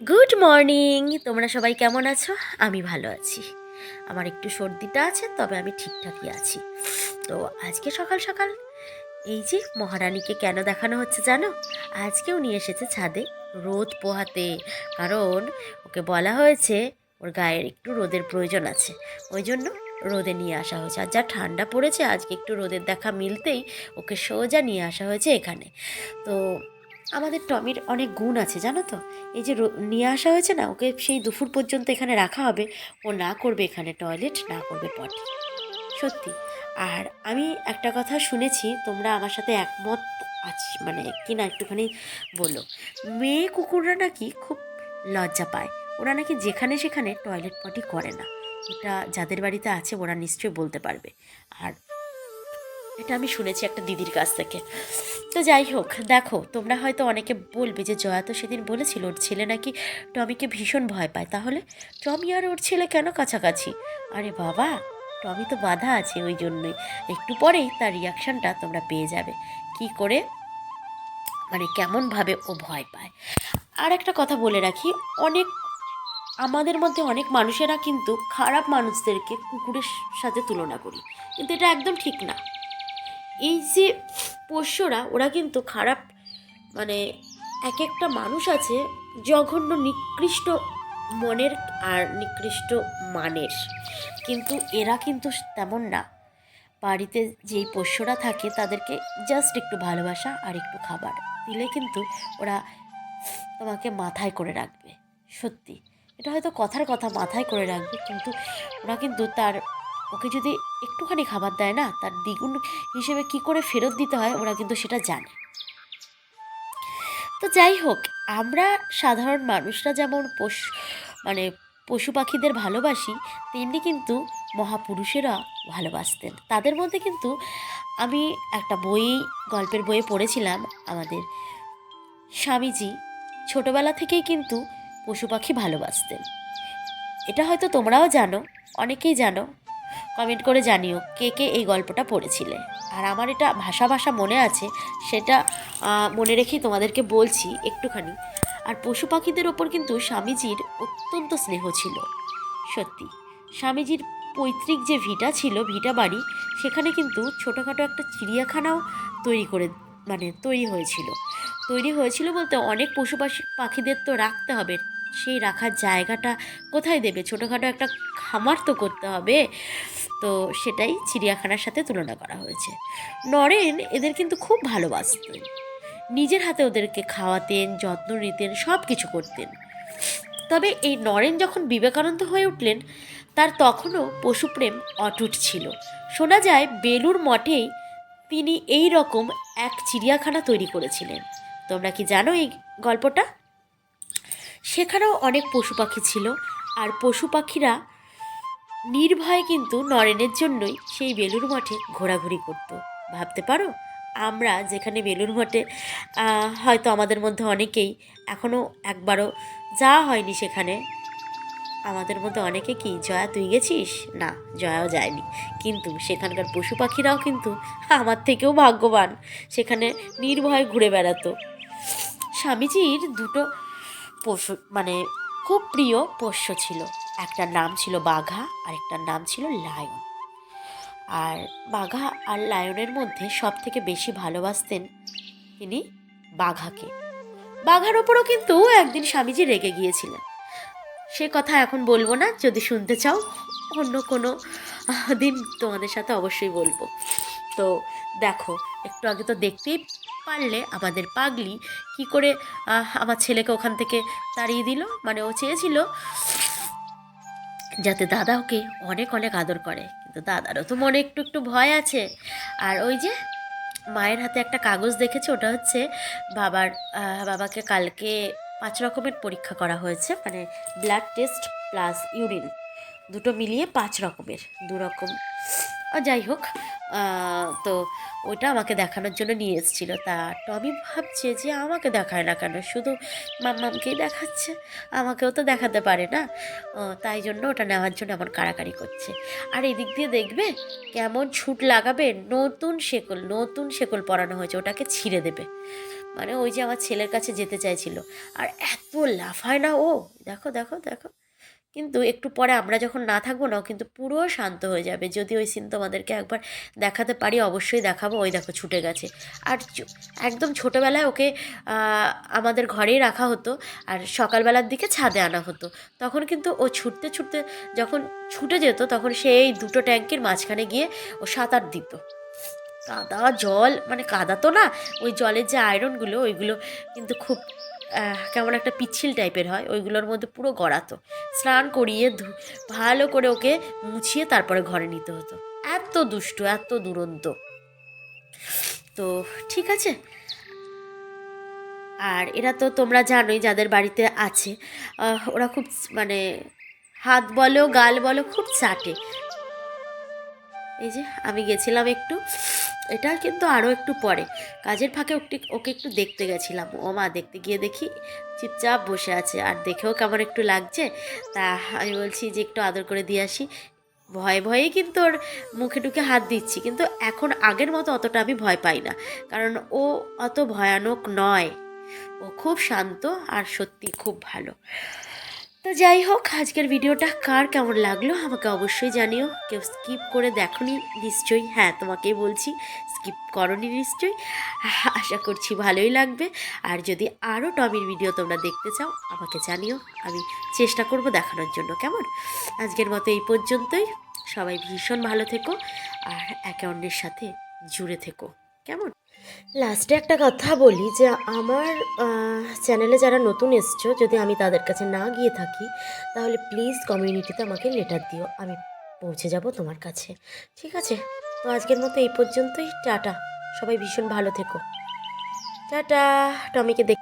Good morning তোমরা সবাই কেমন আছো? আমি ভালো আছি। আমার একটু সর্দিটা আছে, তবে আমি ঠিকঠাকই আছি। তো আজকে সকাল সকাল এই যে মহারানীকে কেন দেখানো হচ্ছে জানো? আজকেও নিয়ে এসেছে ছাদে রোদ পোহাতে। কারণ ওকে বলা হয়েছে ওর গায়ের একটু রোদের প্রয়োজন আছে। ওই জন্য রোদে নিয়ে আসা হয়েছে। আর যা ঠান্ডা পড়েছে, আজকে একটু রোদের দেখা মিলতেই ওকে সোজা নিয়ে আসা হয়েছে এখানে। তো আমাদের টমির অনেক গুণ আছে, জানো তো? এই যে নিয়ে আসা হয়েছে না, ওকে সেই দুপুর পর্যন্ত এখানে রাখা হবে। ও না করবে এখানে টয়লেট না করবে পটি সত্যি। আর আমি একটা কথা শুনেছি, তোমরা আমার সাথে একমত আছ মানে কি না একটুখানি বলো। মেয়ে কুকুররা নাকি খুব লজ্জা পায়। ওরা নাকি যেখানে সেখানে টয়লেট পটি করে না। এটা যাদের বাড়িতে আছে, ওরা নিশ্চয়ই বলতে পারবে। আর এটা আমি শুনেছি একটা দিদির কাছ থেকে। তো যাই হোক, দেখো, তোমরা হয়তো অনেকে বলবে যে জয়া তো সেদিন বলেছিল ওর ছেলে নাকি টমিকে ভীষণ ভয় পায়। তাহলে টমি আর ওর ছেলে কেন কাছাকাছি? আরে বাবা, টমি তো বাধা আছে ওই জন্যই। একটু পরেই তার রিয়াকশানটা তোমরা পেয়ে যাবে। কি করে? মানে কেমনভাবে ও ভয় পায়। আর একটা কথা বলে রাখি, অনেক আমাদের মধ্যে অনেক মানুষেরা কিন্তু খারাপ মানুষদেরকে কুকুরের সাথে তুলনা করি। কিন্তু এটা একদম ঠিক না। এই যে পোষ্যরা, ওরা কিন্তু খারাপ মানে এক একটা মানুষ আছে জঘন্য নিকৃষ্ট মনের আর নিকৃষ্ট মানের। কিন্তু এরা কিন্তু তেমন না। বাড়িতে যেই পোষ্যরা থাকে, তাদেরকে জাস্ট একটু ভালোবাসা আর একটু খাবার দিলে কিন্তু ওরা তোমাকে মাথায় করে রাখবে। সত্যি। এটা হয়তো কথার কথা, মাথায় করে রাখবে, কিন্তু ওরা কিন্তু তার ওকে যদি একটুখানি খাবার দেয় না, তার দ্বিগুণ হিসেবে কি করে ফেরত দিতে হয় ওরা কিন্তু সেটা জানে। তো যাই হোক, আমরা সাধারণ মানুষরা যেমন পশু মানে পশু পাখিদের ভালোবাসি, তেমনি কিন্তু মহাপুরুষেরা ভালোবাসতেন। তাদের মধ্যে কিন্তু আমি একটা বই, গল্পের বইয়ে পড়েছিলাম আমাদের স্বামীজি। ছোটবেলা থেকেই কিন্তু পশু পাখি ভালোবাসতেন। এটা হয়তো তোমরাও জানো, অনেকেই জানো। কমেন্ট করে জানিও কে কে এই গল্পটা পড়েছিলে। আর আমার এটা ভাষা ভাষা মনে আছে, সেটা মনে রেখেই তোমাদেরকে বলছি একটুখানি। আর পশু পাখিদের ওপর কিন্তু স্বামীজির অত্যন্ত স্নেহ ছিল, সত্যি। স্বামীজির পৈতৃক যে ভিটা ছিল, ভিটা বাড়ি, সেখানে কিন্তু ছোটোখাটো একটা চিড়িয়াখানাও তৈরি করে মানে তৈরি হয়েছিল। তৈরি হয়েছিল বলতে অনেক পশু পাখি- পাখিদের তো রাখতে হবে সেই রাখার জায়গাটা কোথায় দেবে? ছোটোখাটো একটা খামার তো করতে হবে। তো সেটাই চিড়িয়াখানার সাথে তুলনা করা হয়েছে। নরেন এদের কিন্তু খুব ভালোবাসতেন। নিজের হাতে ওদেরকে খাওয়াতেন, যত্ন নিতেন সব কিছু করতেন। তবে এই নরেন যখন বিবেকানন্দ হয়ে উঠলেন, তার তখনও পশুপ্রেম অটুট ছিল। শোনা যায় বেলুর মঠেই তিনি এই রকম এক চিড়িয়াখানা তৈরি করেছিলেন। তোমরা কি জানো এই গল্পটা? সেখানেও অনেক পশু পাখি ছিল, আর পশু পাখিরা নির্ভয়ে কিন্তু নরেনের জন্যই সেই বেলুর মঠে ঘোরাঘুরি করত। ভাবতে পারো? আমরা যেখানে বেলুর মঠে হয়তো আমাদের মধ্যে অনেকেই এখনও একবারও যাওয়া হয়নি সেখানে। আমাদের মধ্যে অনেকে কি, জয়া তুই গেছিস? না, জয়াও যায়নি। কিন্তু সেখানকার পশু পাখিরাও কিন্তু আমার থেকেও ভাগ্যবান। সেখানে নির্ভয়ে ঘুরে বেড়াতো। স্বামীজির দুটো পশু মানে খুব প্রিয় পোষ্য ছিল। একটার নাম ছিল বাঘা আর একটার নাম ছিল লায়ন। আর বাঘা আর লায়নের মধ্যে সব থেকে বেশি ভালোবাসতেন তিনি বাঘাকে। বাঘার ওপরও কিন্তু একদিন স্বামীজি রেগে গিয়েছিলেন। সে কথা এখন বলব না, যদি শুনতে চাও, অন্য কোনো দিন তোমাদের সাথে অবশ্যই বলব। তো দেখো, একটু আগে তো দেখতেই পারলে আমাদের পাগলি কি করে আমার ছেলেকে ওখান থেকে তাড়িয়ে দিল? মানে ও চেয়েছিল যাতে দাদা ওকে অনেক অনেক আদর করে। কিন্তু দাদারও তো মনে একটু একটু ভয় আছে। আর ওই যে মায়ের হাতে একটা কাগজ দেখেছে? ওটা হচ্ছে বাবার বাবাকে কালকে পাঁচ রকমের পরীক্ষা করা হয়েছে। মানে ব্লাড টেস্ট প্লাস ইউরিন। দুটো মিলিয়ে পাঁচ রকমের, দু রকম। যাই হোক তো ওটা আমাকে দেখানোর জন্য নিয়ে এসেছিল। তা টমি ভাবছে যে আমাকে দেখায় না কেন? শুধু মাম্মামকেই দেখাচ্ছে, আমাকেও তো দেখাতে পারে না। তাই জন্য ওটা নেওয়ার জন্য এমন কাড়াকাড়ি করছে। আর এদিক দিয়ে দেখবে কেমন ছুট লাগাবে, নতুন শেকল নতুন শেকল পরানো হয়েছে, ওটাকে ছিঁড়ে দেবে। মানে ওই যে আমার ছেলের কাছে যেতে চাইছিল। আর এত লাফায় না ও। দেখো দেখো দেখো। কিন্তু একটু পরে আমরা যখন না থাকব না কিন্তু পুরো শান্ত হয়ে যাবে। যদি ওই সিন তোমাদেরকে একবার দেখাতে পারি, অবশ্যই দেখাবো। ওই দেখো, ছুটে গেছে। আর একদম ছোটোবেলায় ওকে আমাদের ঘরেই রাখা হতো। আর সকালবেলার দিকে ছাদে আনা হতো। তখন কিন্তু ও ছুটতে ছুটতে যখন ছুটে যেত, তখন সেই দুটো ট্যাঙ্কের মাঝখানে গিয়ে ও সাঁতার দিত। কাদা জল মানে কাদা তো না, ওই জলের যে আয়রনগুলো ওইগুলো কিন্তু খুব কেমন একটা পিচ্ছিল টাইপের হয়, ওইগুলোর মধ্যে পুরো গড়াতো। স্নান করিয়ে ভালো করে ওকে মুছিয়ে তারপরে ঘরে নিতে হতো। এত দুষ্টু, এত দুরন্ত। তো ঠিক আছে। আর এরা তো তোমরা জানোই যাদের বাড়িতে আছে ওরা খুব মানে হাত বলো, গাল বলো, খুব চাটে। এই যে, আমি গেছিলাম একটু। এটা কিন্তু আরও একটু পরে। কাজের ফাঁকে ওকে একটু দেখতে গেছিলাম। ও মা, দেখতে গিয়ে দেখি চুপচাপ বসে আছে। আর দেখেও কেমন একটু লাগছে। তা আমি বলছি যে, একটু আদর করে দিয়ে আসি। ভয়ে ভয়েই কিন্তু ওর মুখে টুকে হাত দিচ্ছি। কিন্তু এখন আগের মতো অতটা আমি ভয় পাই না। কারণ ও অত ভয়ানক নয়। ও খুব শান্ত আর সত্যি খুব ভালো। তো যাই হোক, আজকের ভিডিওটা কার কেমন লাগল আমাকে অবশ্যই জানিও। কেউ স্কিপ করে দেখনি নিশ্চয়ই। হ্যাঁ তোমাকেই বলছি স্কিপ করনি নিশ্চয়ই। আশা করছি ভালোই লাগবে। আর যদি আরও টমির ভিডিও তোমরা দেখতে চাও, আমাকে জানিও। আমি চেষ্টা করব দেখানোর জন্য, কেমন? আজকের মতো এই পর্যন্তই। সবাই ভীষণ ভালো থেকো আর একে অন্যের সাথে জুড়ে থেকো, কেমন? লাস্টে একটা কথা বলি যে আমার চ্যানেলে যারা নতুন এসছো, যদি আমি তাদের কাছে না গিয়ে থাকি, তাহলে প্লিজ কমিউনিটিতে আমাকে লেটার দিও, আমি পৌঁছে যাব তোমার কাছে। ঠিক আছে? তো আজকের মতো এই পর্যন্তই, টাটা। সবাই ভীষণ ভালো থেকো। টাটা! টমিকে দেখ